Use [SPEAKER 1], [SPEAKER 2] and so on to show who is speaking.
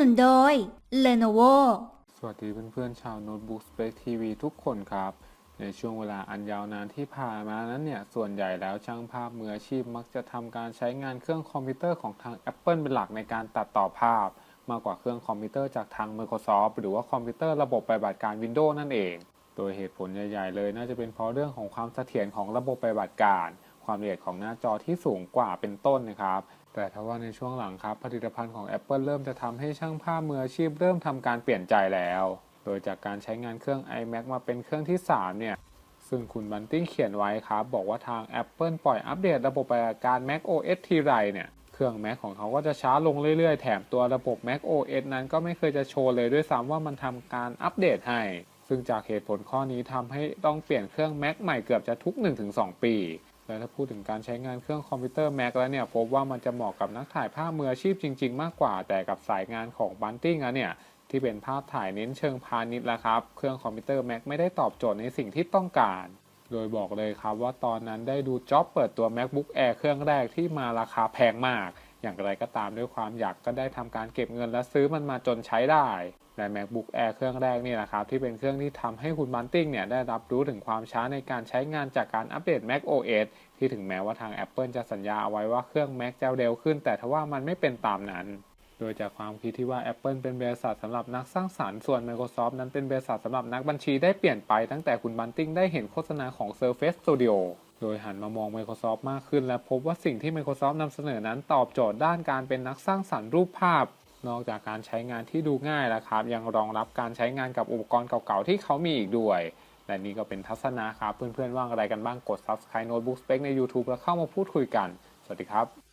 [SPEAKER 1] นุนโดย Lenovo
[SPEAKER 2] สวัสดีเพื่อนๆชาวโน้ตบุ๊กสเปคทีวีทุกคนครับ ในช่วงเวลาอันยาวนานที่ผ่านมานั้นเนี่ย ส่วนใหญ่แล้วช่างภาพมืออาชีพมักจะทำการใช้งานเครื่องคอมพิวเตอร์ของทาง Apple เป็นหลักในการตัดต่อภาพ มากกว่าเครื่องคอมพิวเตอร์จากทาง Microsoft หรือว่าคอมพิวเตอร์ระบบปฏิบัติการ Windows นั่นเอง โดยเหตุผลใหญ่ ๆ เลยน่าจะเป็นเพราะเรื่องของความเสถียรของระบบปฏิบัติการ ความละเอียดของหน้าจอที่สูงกว่าเป็นต้นนะครับ แต่ทว่าในช่วงหลังครับ ผลิตภัณฑ์ของ Apple เริ่มจะทำให้ช่างภาพมืออาชีพเริ่มทำการเปลี่ยนใจแล้ว โดยจากการใช้งานเครื่อง iMac มาเป็นเครื่องที่ 3 เนี่ยซึ่งคุณบันติ้งเขียนไว้ครับ บอกว่าทาง Apple ปล่อยอัปเดตระบบปฏิบัติการ Mac OS ทีไรเนี่ยเครื่อง Mac ของเขาก็จะช้าลงเรื่อยๆ แถมตัวระบบ Mac OS นั้นก็ไม่เคยจะโชว์เลยด้วยซ้ำว่ามันทำการอัปเดตให้ ซึ่งจากเหตุผลข้อนี้ทำให้ต้องเปลี่ยนเครื่อง Mac ใหม่เกือบจะทุก 1-2 ปี และถ้าพูดถึงการใช้งานเครื่องคอมพิวเตอร์ Mac แล้วเนี่ยพบว่ามันจะเหมาะกับนักถ่ายภาพมืออาชีพจริง ๆ มากกว่า แต่กับสายงานของบันติ้งอะเนี่ยที่เป็นภาพถ่ายเน้นเชิงพาณิชย์แล้วครับ เครื่องคอมพิวเตอร์ Mac ไม่ได้ตอบโจทย์ในสิ่งที่ต้องการ โดยบอกเลยครับว่าตอนนั้นได้ดูจ็อบเปิดตัว MacBook Air เครื่องแรกที่มาราคาแพงมาก อย่างไรก็ตามด้วยความอยากก็ได้ทำการเก็บเงินและซื้อมันมาจนใช้ได้ และ MacBook Air เครื่องแรกนี่แหละครับที่เป็นเครื่องที่ทำให้คุณบันติงเนี่ยได้รับรู้ถึงความช้าในการใช้งานจากการอัปเดต Mac OS ที่ถึงแม้ว่าทาง Apple จะสัญญาเอาไว้ว่าเครื่อง Mac จะเร็วขึ้น แต่ทว่ามันไม่เป็นตามนั้น โดยจากความคิดที่ว่า Apple เป็นบริษัทสำหรับนักสร้างสรรค์ส่วน Microsoft นั้นเป็นบริษัทสำหรับนักบัญชีได้เปลี่ยนไปตั้งแต่คุณบันติงได้เห็นโฆษณาของ Surface Studio โดยหันมามอง Microsoft มากขึ้น และพบว่าสิ่งที่ Microsoft นำเสนอนั้นตอบโจทย์ด้านการเป็นนักสร้างสรรค์รูปภาพ นอกจากการใช้งานที่ดูง่ายแล้วครับ ยังรองรับการใช้งานกับอุปกรณ์เก่าๆที่เขามีอีกด้วย และนี่ก็เป็นทัศนะครับ เพื่อนๆว่างอะไรกันบ้างกด Subscribe Notebook Spec ใน YouTube แล้วเข้ามาพูดคุยกัน สวัสดีครับ